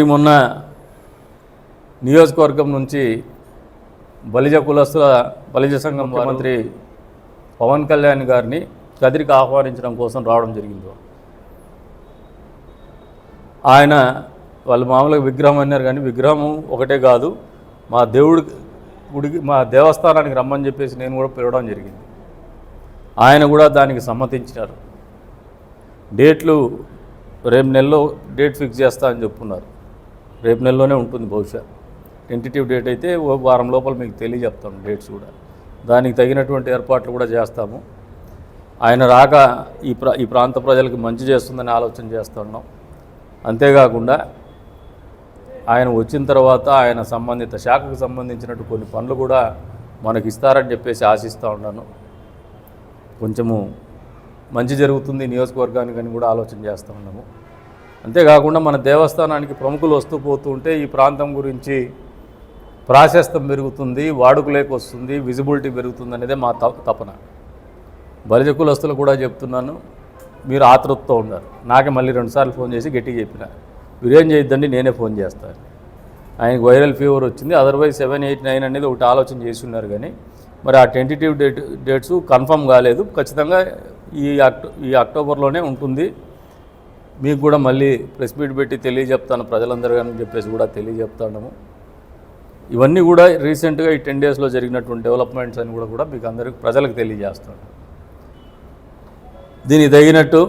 మొన్న నియోజకవర్గం నుంచి బలిజ కులస్తుల బలిజ సంఘం ముఖ్యమంత్రి పవన్ కళ్యాణ్ గారిని కదిరికి ఆహ్వానించడం కోసం రావడం జరిగింది. ఆయన వాళ్ళు మామూలుగా విగ్రహం అన్నారు కానీ విగ్రహం ఒకటే కాదు మా దేవుడి గుడికి మా దేవస్థానానికి రమ్మని చెప్పేసి నేను కూడా పిలవడం జరిగింది. ఆయన కూడా దానికి సమ్మతించినారు. డేట్లు రేపు నెలలో డేట్ ఫిక్స్ చేస్తా అని చెప్పున్నారు. రేపు నెలలోనే ఉంటుంది బహుశా. టెంటేటివ్ డేట్ అయితే ఓ వారం లోపల మీకు తెలియజెప్తాను డేట్స్ కూడా. దానికి తగినటువంటి ఏర్పాట్లు కూడా చేస్తాము. ఆయన రాక ఈ ప్రా ఈ ప్రాంత ప్రజలకు మంచి చేస్తుందని ఆలోచన చేస్తున్నాం అంతేకాకుండా ఆయన వచ్చిన తర్వాత ఆయన సంబంధిత శాఖకు సంబంధించినట్టు కొన్ని పనులు కూడా మనకి ఇస్తారని చెప్పేసి ఆశిస్తూ ఉన్నాను. కొంచెము మంచి జరుగుతుంది నియోజకవర్గానికి అని కూడా ఆలోచన చేస్తూ ఉన్నాము. అంతేకాకుండా మన దేవస్థానానికి ప్రముఖులు వస్తూ పోతూ ఉంటే ఈ ప్రాంతం గురించి ప్రాశస్తం పెరుగుతుంది వాడుకలోకి వస్తుంది విజిబిలిటీ పెరుగుతుంది అనేదే మా త తపన. బలిజ కులస్తులు కూడా చెప్తున్నాను మీరు ఆతృతతో ఉన్నారు నాకే మళ్ళీ రెండుసార్లు ఫోన్ చేసి గట్టిగా చెప్పిన. మీరేం చేయొద్దండి నేనే ఫోన్ చేస్తాను ఆయనకు వైరల్ ఫీవర్ వచ్చింది అదర్వైజ్ సెవెన్ ఎయిట్ నైన్ అనేది ఒకటి ఆలోచన చేసి ఉన్నారు కానీ మరి ఆ టెంటేటివ్ డేట్ డేట్స్ కన్ఫర్మ్ కాలేదు. ఖచ్చితంగా ఈ అక్టో ఈ అక్టోబర్లోనే ఉంటుంది. మీకు కూడా మళ్ళీ ప్రెస్ మీట్ పెట్టి తెలియజెప్తాను ప్రజలందరూ అని చెప్పేసి కూడా తెలియజెప్తాము ఇవన్నీ కూడా రీసెంట్గా ఈ టెన్ డేస్లో జరిగినటువంటి డెవలప్మెంట్స్ అని కూడా కూడా మీకు అందరికి ప్రజలకు తెలియజేస్తాను. దీనికి తగినట్టు